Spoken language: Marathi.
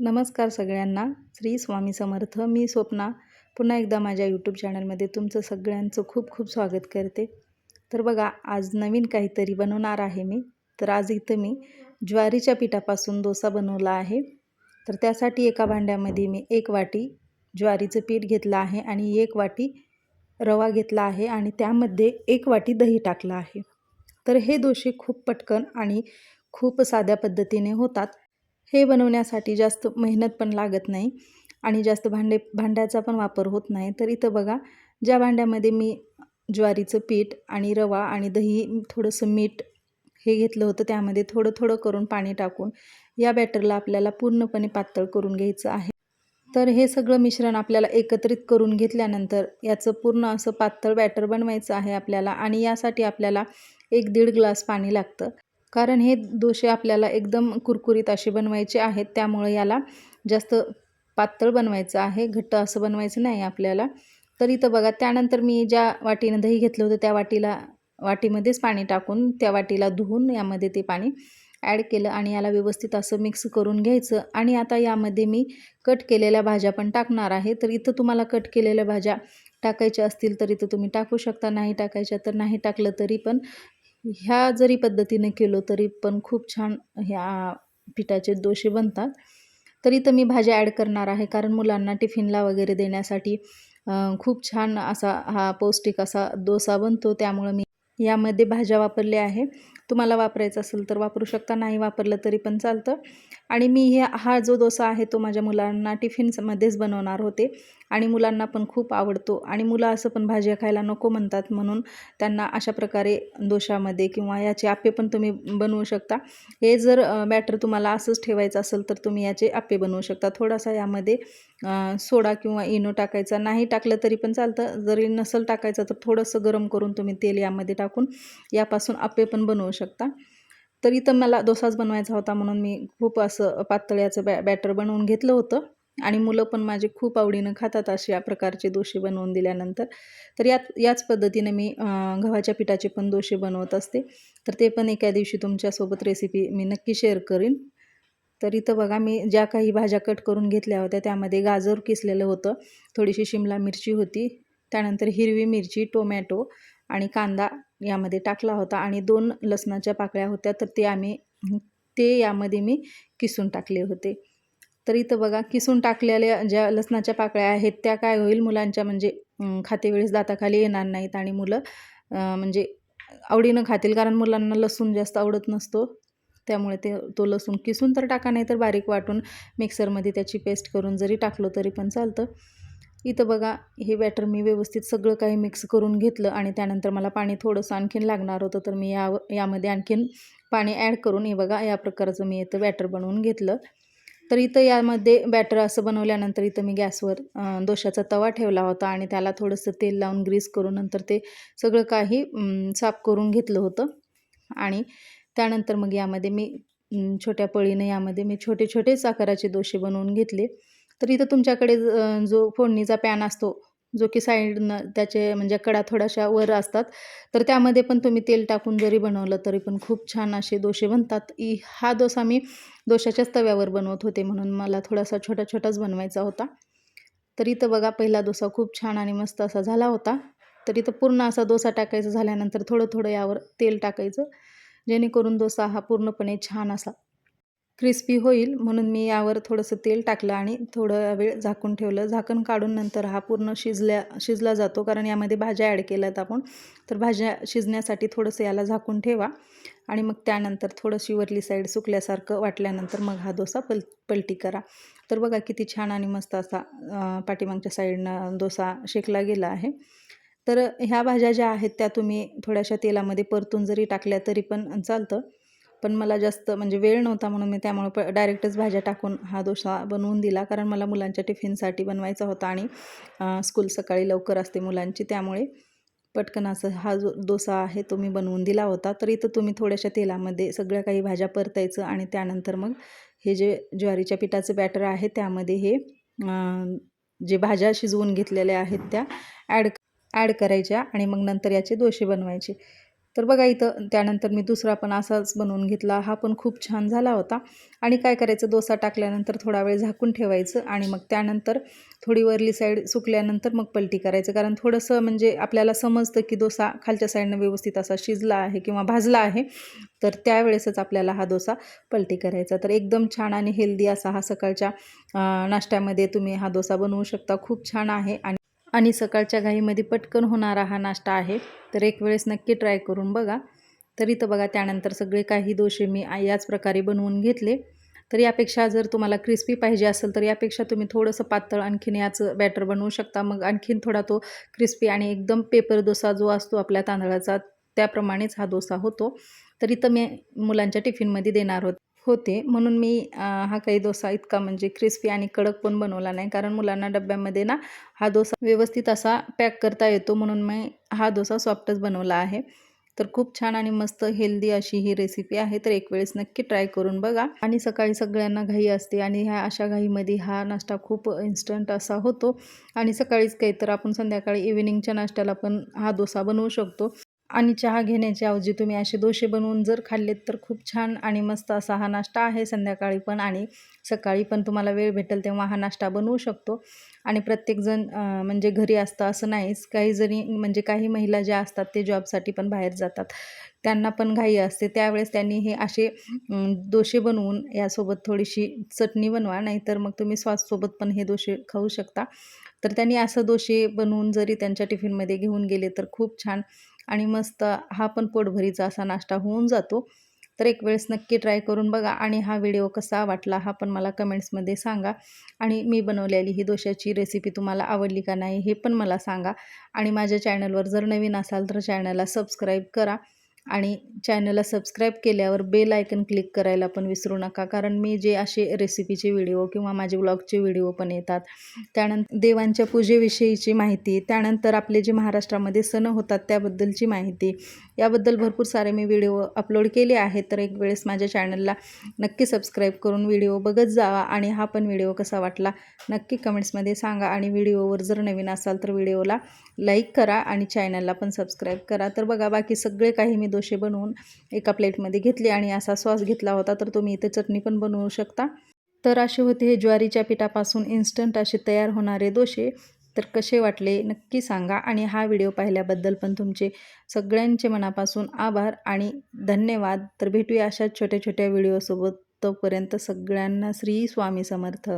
नमस्कार सगळ्यांना. श्री स्वामी समर्थ. मी स्वप्ना. पुन्हा एकदा माझ्या यूट्यूब चॅनलमध्ये तुमचं सगळ्यांचं खूप खूप स्वागत करते. तर बघा आज नवीन काहीतरी बनवणार आहे मी. तर आज इथं मी ज्वारीच्या पिठापासून डोसा बनवला आहे. तर त्यासाठी एका भांड्यामध्ये मी एक वाटी ज्वारीचं पीठ घेतलं आहे आणि एक वाटी रवा घेतला आहे आणि त्यामध्ये एक वाटी दही टाकलं आहे. तर हे दोषे खूप पटकन आणि खूप साध्या पद्धतीने होतात. हे बनवण्यासाठी जास्त मेहनत पण लागत नाही आणि जास्त भांडे भांड्याचा पण वापर होत नाही. तर इथं बघा ज्या भांड्यामध्ये मी ज्वारीचं पीठ आणि रवा आणि दही थोडंसं मीठ हे घेतलं होतं त्यामध्ये थोडं थोडं करून पाणी टाकून या बॅटरला आपल्याला पूर्णपणे पातळ करून घ्यायचं आहे. तर हे सगळं मिश्रण आपल्याला एकत्रित करून घेतल्यानंतर याचं पूर्ण असं पातळ बॅटर बनवायचं आहे आपल्याला आणि यासाठी आपल्याला एक दीड ग्लास पाणी लागतं. कारण हे दोसे आपल्याला एकदम कुरकुरीत असे बनवायचे आहेत. त्यामुळे याला जास्त पातळ बनवायचं आहे. घट्ट असं बनवायचं नाही आपल्याला. तर इथं बघा त्यानंतर मी ज्या वाटीनं दही घेतलं होतं त्या वाटीला वाटीमध्येच पाणी टाकून त्या वाटीला धुवून यामध्ये ते पाणी ॲड केलं आणि याला व्यवस्थित असं मिक्स करून घ्यायचं. आणि आता यामध्ये मी कट केलेल्या भाज्या पण टाकणार आहे. तर इथं तुम्हाला कट केलेल्या भाज्या टाकायच्या असतील तर इथं तुम्ही टाकू शकता. नाही टाकायच्या तर नाही टाकलं तरी पण ह्या जरी पद्धतीने केलो तरी पण खूप छान ह्या पिठाचे दोषे बनतात. तरी तर मी भाज्या ॲड करणार आहे कारण मुलांना टिफिनला वगैरे देण्यासाठी खूप छान असा हा पौष्टिक असा डोसा बनतो त्यामुळं मी यामध्ये भाज्या वापरल्या आहे. तुम्हाला वापरायचं असेल तर वापरू शकता नाही वापरलं तरी पण चालतं. आणि मी हे हा जो डोसा आहे तो माझ्या मुलांना टिफिन्समध्येच बनवणार होते आणि मुलांना पण खूप आवडतो. आणि मुलं असं पण भाज्या खायला नको म्हणतात म्हणून त्यांना अशा प्रकारे दोशामध्ये किंवा याचे आप्पे पण तुम्ही बनवू शकता. हे जर बॅटर तुम्हाला असंच ठेवायचं असेल तर तुम्ही याचे आप्पे बनवू शकता. थोडासा यामध्ये सोडा किंवा इनो टाकायचा. नाही टाकलं तरी पण चालतं. जरी नसल टाकायचं तर थोडंसं गरम करून तुम्ही तेल यामध्ये टाकून यापासून आप्पे पण बनवू शकता. शकता. तर इथं मला डोसाच बनवायचा होता म्हणून मी खूप असं पातळ्याचं बॅ बॅटर बनवून घेतलं होतं. आणि मुलं पण माझे खूप आवडीनं खातात अशा प्रकारचे दोशे बनवून दिल्यानंतर. तर यात याच पद्धतीने मी गव्हाच्या पिठाचे पण दोशे बनवत असते. तर ते पण एका दिवशी तुमच्यासोबत रेसिपी मी नक्की शेअर करीन. तर इथं बघा मी ज्या काही भाज्या कट करून घेतल्या होत्या त्यामध्ये गाजर किसलेलं होतं. थोडीशी शिमला मिरची होती. त्यानंतर हिरवी मिरची टोमॅटो आणि कांदा यामध्ये टाकला होता आणि दोन लसणाच्या पाकळ्या होत्या तर ते आम्ही ते यामध्ये मी किसून टाकले होते. तर इथं बघा किसून टाकलेल्या ज्या लसणाच्या पाकळ्या आहेत त्या काय होईल मुलांच्या म्हणजे खातेवेळेस दाताखाली येणार नाहीत आणि मुलं म्हणजे आवडीनं खातील कारण मुलांना लसूण जास्त आवडत नसतो. त्यामुळे ते तो लसूण किसून तर टाका नाही तर बारीक वाटून मिक्सरमध्ये त्याची पेस्ट करून जरी टाकलो तरी पण चालतं. इथं बघा हे बॅटर मी व्यवस्थित सगळं काही मिक्स करून घेतलं आणि त्यानंतर मला पाणी थोडंसं आणखीन लागणार होतं. तर मी या यामध्ये आणखीन पाणी ॲड करून हे बघा या प्रकारचं मी इथं बॅटर बनवून घेतलं. तर इथं यामध्ये बॅटर असं बनवल्यानंतर इथं मी गॅसवर दोशाचा तवा ठेवला होता आणि त्याला थोडंसं तेल लावून ग्रीस करून नंतर ते सगळं काही साफ करून घेतलं होतं. आणि त्यानंतर मग यामध्ये मी छोट्या पळीनं यामध्ये मी छोटे छोटेच आकाराचे दोशे बनवून घेतले. तर इथं तुमच्याकडे जो फोडणीचा पॅन असतो जो की साईडनं त्याचे म्हणजे कडा थोड्याशा वर असतात तर त्यामध्ये पण तुम्ही तेल टाकून जरी बनवलं तरी पण खूप छान असे दोशे बनतात. इ हा डोसा मी दोशाच्याच तव्यावर बनवत होते म्हणून मला थोडासा छोटा छोटाच बनवायचा होता. तर इथं बघा पहिला डोसा खूप छान आणि मस्त असा झाला होता. तर इथं पूर्ण असा डोसा टाकायचा झाल्यानंतर थोडं थोडं यावर तेल टाकायचं जेणेकरून डोसा हा पूर्णपणे छान असा क्रिस्पी होईल म्हणून मी यावर थोडंसं तेल टाकलं आणि थोडं वेळ झाकून ठेवलं. झाकण काढून नंतर हा पूर्ण शिजल्या शिजला जातो. कारण यामध्ये भाज्या ॲड केल्यात आपण. तर भाज्या शिजण्यासाठी थोडंसं याला झाकून ठेवा. आणि मग त्यानंतर थोडंशी वरली साईड सुकल्यासारखं वाटल्यानंतर मग हा डोसा पल पलटी करा. तर बघा किती छान आणि मस्त असा पाठीमागच्या साईडनं डोसा शेकला गेला आहे. तर ह्या भाज्या ज्या आहेत त्या तुम्ही थोड्याशा तेलामध्ये परतून जरी टाकल्या तरी पण चालतं. पण मला जास्त म्हणजे वेळ नव्हता म्हणून मी त्यामुळे प डायरेक्टच भाज्या टाकून हा डोसा बनवून दिला. कारण मला मुलांच्या टिफिनसाठी बनवायचा होता आणि स्कूल सकाळी लवकर असते मुलांची. त्यामुळे पटकन असं हा जो डोसा आहे तो मी बनवून दिला होता. तर इथं तुम्ही थोड्याशा तेलामध्ये सगळ्या काही भाज्या परतायचं आणि त्यानंतर मग हे जे ज्वारीच्या पिठाचं बॅटर आहे त्यामध्ये हे जे भाज्या शिजवून घेतलेल्या आहेत त्या ॲड ॲड करायच्या आणि मग नंतर याचे दोसे बनवायचे. तर बघा इथं त्यानंतर मी दुसरा पण असाच बनवून घेतला. हा पण खूप छान झाला होता. आणि काय करायचं डोसा टाकल्यानंतर थोडा वेळ झाकून ठेवायचं आणि मग त्यानंतर थोडी वरली साईड सुकल्यानंतर मग पलटी करायचं. कारण थोडंसं म्हणजे आपल्याला समजतं की डोसा खालच्या साईडनं व्यवस्थित असा शिजला आहे किंवा भाजला आहे तर त्यावेळेसच आपल्याला हा डोसा पलटी करायचा. तर एकदम छान आणि हेल्दी असा हा सकाळच्या नाश्त्यामध्ये तुम्ही हा डोसा बनवू शकता. खूप छान आहे आणि आणि सकाळच्या घाईमध्ये पटकन होणारा हा नाश्ता आहे. तर एक वेळेस नक्की ट्राय करून बघा. तर इथं बघा त्यानंतर सगळे काही दोषे मी याच प्रकारे बनवून घेतले. तर यापेक्षा जर तुम्हाला क्रिस्पी पाहिजे असेल तर यापेक्षा तुम्ही थोडंसं पातळ आणखीन याचं बॅटर बनवू शकता. मग आणखीन थोडा तो क्रिस्पी आणि एकदम पेपर डोसा जो असतो आपल्या तांदळाचा त्याप्रमाणेच हा डोसा होतो. तर इथं मी मुलांच्या टिफिनमध्ये देणार होते. होते. म्हणून मी हा काही डोसा इतका म्हणजे क्रिस्पी आणि कडक पण बनवला नाही. कारण मुलांना डब्यामध्ये ना हा डोसा व्यवस्थित असा पॅक करता येतो. म्हणून मी हा डोसा सॉफ्टच बनवला आहे. तर खूप छान आणि मस्त हेल्दी अशी ही रेसिपी आहे. तर एक वेळेस नक्की ट्राय करून बघा. आणि सकाळी सगळ्यांना घाई असते आणि ह्या अशा घाईमध्ये हा नाश्ता खूप इन्स्टंट असा होतो. आणि सकाळीच काही तर आपण संध्याकाळी इव्हिनिंगच्या नाश्त्याला पण हा डोसा बनवू शकतो. आणि चहा घेण्याच्या ऐवजी तुम्ही असे दोशे बनवून जर खाल्लेत तर खूप छान आणि मस्त असा हा नाश्ता आहे संध्याकाळी पण आणि सकाळी पण तुम्हाला वेळ भेटेल तेव्हा हा नाश्ता बनवू शकतो. आणि प्रत्येकजण म्हणजे घरी असतं असं नाहीच. काही जणी म्हणजे काही महिला ज्या असतात ते जॉबसाठी पण बाहेर जातात. त्यांना पण घाई असते. त्यावेळेस त्यांनी हे असे दोशे बनवून यासोबत थोडीशी चटणी बनवा. नाहीतर मग तुम्ही स्वाससोबत पण हे दोशे खाऊ शकता. तर त्यांनी असं दोशे बनवून जरी त्यांच्या टिफिनमध्ये घेऊन गेले तर खूप छान. आणि मस्त हा पण पोटभरीचा असा नाश्ता होऊन जातो. तर एक वेळेस नक्की ट्राय करून बघा आणि हा व्हिडिओ कसा वाटला हा पण मला कमेंट्समध्ये सांगा. आणि मी बनवलेली ही दोशाची रेसिपी तुम्हाला आवडली का नाही हे पण मला सांगा. आणि माझ्या चॅनलवर जर नवीन असाल तर चॅनलला सबस्क्राईब करा. आणि चॅनलला सबस्क्राईब केल्यावर बेल आयकन क्लिक करायला पण विसरू नका कारण मी जे असे रेसिपीचे व्हिडिओ किंवा माझे ब्लॉगचे व्हिडिओ पण येतात. त्यानंतर देवांच्या पूजेविषयीची माहिती त्यानंतर आपले जे महाराष्ट्रामध्ये सण होतात त्याबद्दलची माहिती याबद्दल भरपूर सारे मी व्हिडिओ अपलोड केले आहेत तर एक वेळेस माझ्या चॅनलला नक्की सबस्क्राईब करून व्हिडिओ बघत जावा आणि हा पण व्हिडिओ कसा वाटला नक्की कमेंट्समध्ये सांगा आणि व्हिडिओवर जर नवीन असाल तर व्हिडिओला लाईक करा आणि चॅनलला पण सबस्क्राईब करा. तर बघा बाकी सगळे काही मी दोषे बनवून एका प्लेटमध्ये घेतले आणि असा सॉस घेतला होता तर तुम्ही इथे चटणी पण बनवू शकता. तर असे होते हे ज्वारीच्या पिठापासून इन्स्टंट असे तयार होणारे दोषे तर कसे वाटले नक्की सांगा आणि हा व्हिडिओ पाहिल्याबद्दल पण तुमचे सगळ्यांचे मनापासून आभार आणि धन्यवाद. तर भेटूया अशाच छोट्या छोट्या व्हिडिओसोबत. तोपर्यंत सगळ्यांना श्री स्वामी समर्थ.